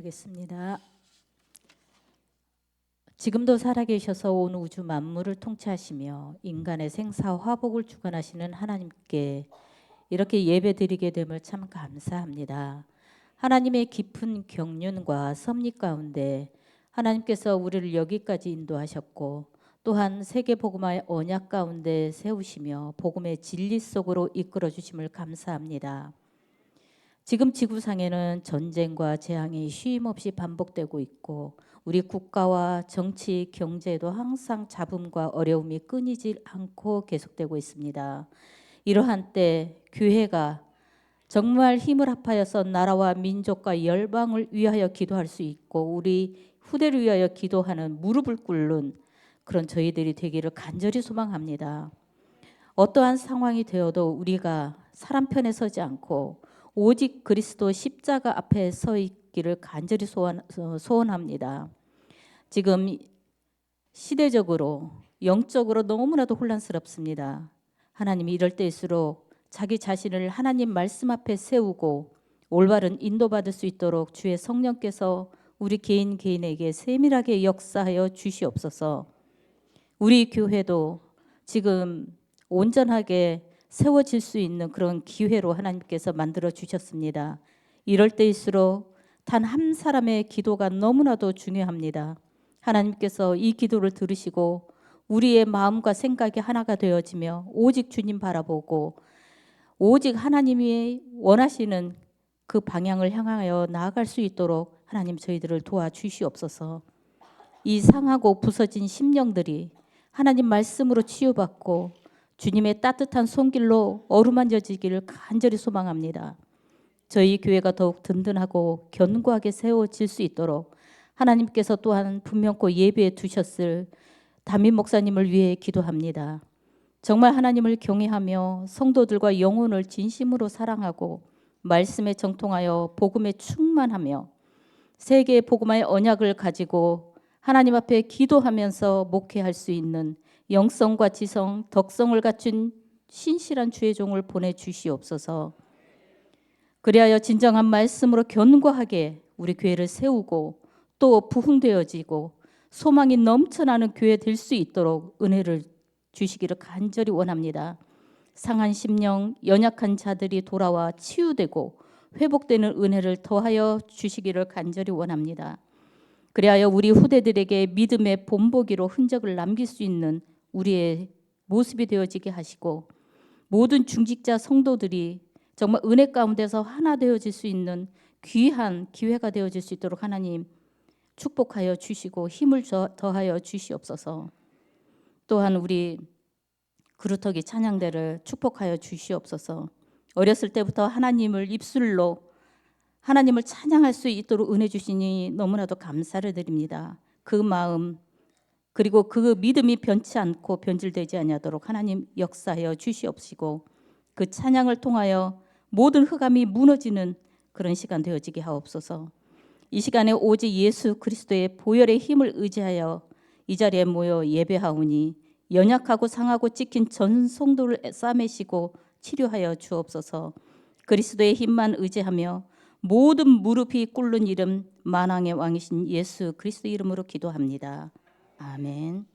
하겠습니다. 지금도 살아계셔서 온 우주 만물을 통치하시며 인간의 생사 화복을 주관하시는 하나님께 이렇게 예배드리게 됨을 참 감사합니다. 하나님의 깊은 경륜과 섭리 가운데 하나님께서 우리를 여기까지 인도하셨고 또한 세계 복음화의 언약 가운데 세우시며 복음의 진리 속으로 이끌어 주심을 감사합니다. 지금 지구상에는 전쟁과 재앙이 쉼없이 반복되고 있고 우리 국가와 정치, 경제도 항상 잡음과 어려움이 끊이질 않고 계속되고 있습니다. 이러한 때 교회가 정말 힘을 합하여서 나라와 민족과 열방을 위하여 기도할 수 있고 우리 후대를 위하여 기도하는 무릎을 꿇는 그런 저희들이 되기를 간절히 소망합니다. 어떠한 상황이 되어도 우리가 사람 편에 서지 않고 오직 그리스도 십자가 앞에 서 있기를 간절히 소원, 소원합니다. 지금 시대적으로 영적으로 너무나도 혼란스럽습니다. 하나님이 이럴 때일수록 자기 자신을 하나님 말씀 앞에 세우고 올바른 인도받을 수 있도록 주의 성령께서 우리 개인 개인에게 세밀하게 역사하여 주시옵소서. 우리 교회도 지금 온전하게 세워질 수 있는 그런 기회로 하나님께서 만들어 주셨습니다. 이럴 때일수록 단 한 사람의 기도가 너무나도 중요합니다. 하나님께서 이 기도를 들으시고 우리의 마음과 생각이 하나가 되어지며 오직 주님 바라보고 오직 하나님이 원하시는 그 방향을 향하여 나아갈 수 있도록 하나님 저희들을 도와주시옵소서. 이 상하고 부서진 심령들이 하나님 말씀으로 치유받고 주님의 따뜻한 손길로 어루만져지기를 간절히 소망합니다. 저희 교회가 더욱 든든하고 견고하게 세워질 수 있도록 하나님께서 또한 분명코 예배에 두셨을 담임 목사님을 위해 기도합니다. 정말 하나님을 경외하며 성도들과 영혼을 진심으로 사랑하고 말씀에 정통하여 복음에 충만하며 세계의 복음의 언약을 가지고 하나님 앞에 기도하면서 목회할 수 있는 영성과 지성, 덕성을 갖춘 신실한 주의 종을 보내 주시옵소서. 그리하여 진정한 말씀으로 견고하게 우리 교회를 세우고 또 부흥되어지고 소망이 넘쳐나는 교회 될 수 있도록 은혜를 주시기를 간절히 원합니다. 상한 심령, 연약한 자들이 돌아와 치유되고 회복되는 은혜를 더하여 주시기를 간절히 원합니다. 그리하여 우리 후대들에게 믿음의 본보기로 흔적을 남길 수 있는 우리의 모습이 되어지게 하시고 모든 중직자 성도들이 정말 은혜 가운데서 하나 되어질 수 있는 귀한 기회가 되어질 수 있도록 하나님 축복하여 주시고 힘을 더하여 주시옵소서. 또한 우리 그루터기 찬양대를 축복하여 주시옵소서. 어렸을 때부터 하나님을 입술로 하나님을 찬양할 수 있도록 은혜 주시니 너무나도 감사를 드립니다. 그 마음 그리고 그 믿음이 변치 않고 변질되지 아니하도록 하나님 역사하여 주시옵시고 그 찬양을 통하여 모든 흑암이 무너지는 그런 시간 되어지게 하옵소서. 이 시간에 오직 예수 그리스도의 보혈의 힘을 의지하여 이 자리에 모여 예배하오니 연약하고 상하고 찍힌 전 성도를 싸매시고 치료하여 주옵소서. 그리스도의 힘만 의지하며 모든 무릎이 꿇는 이름 만왕의 왕이신 예수 그리스도 이름으로 기도합니다. 아멘.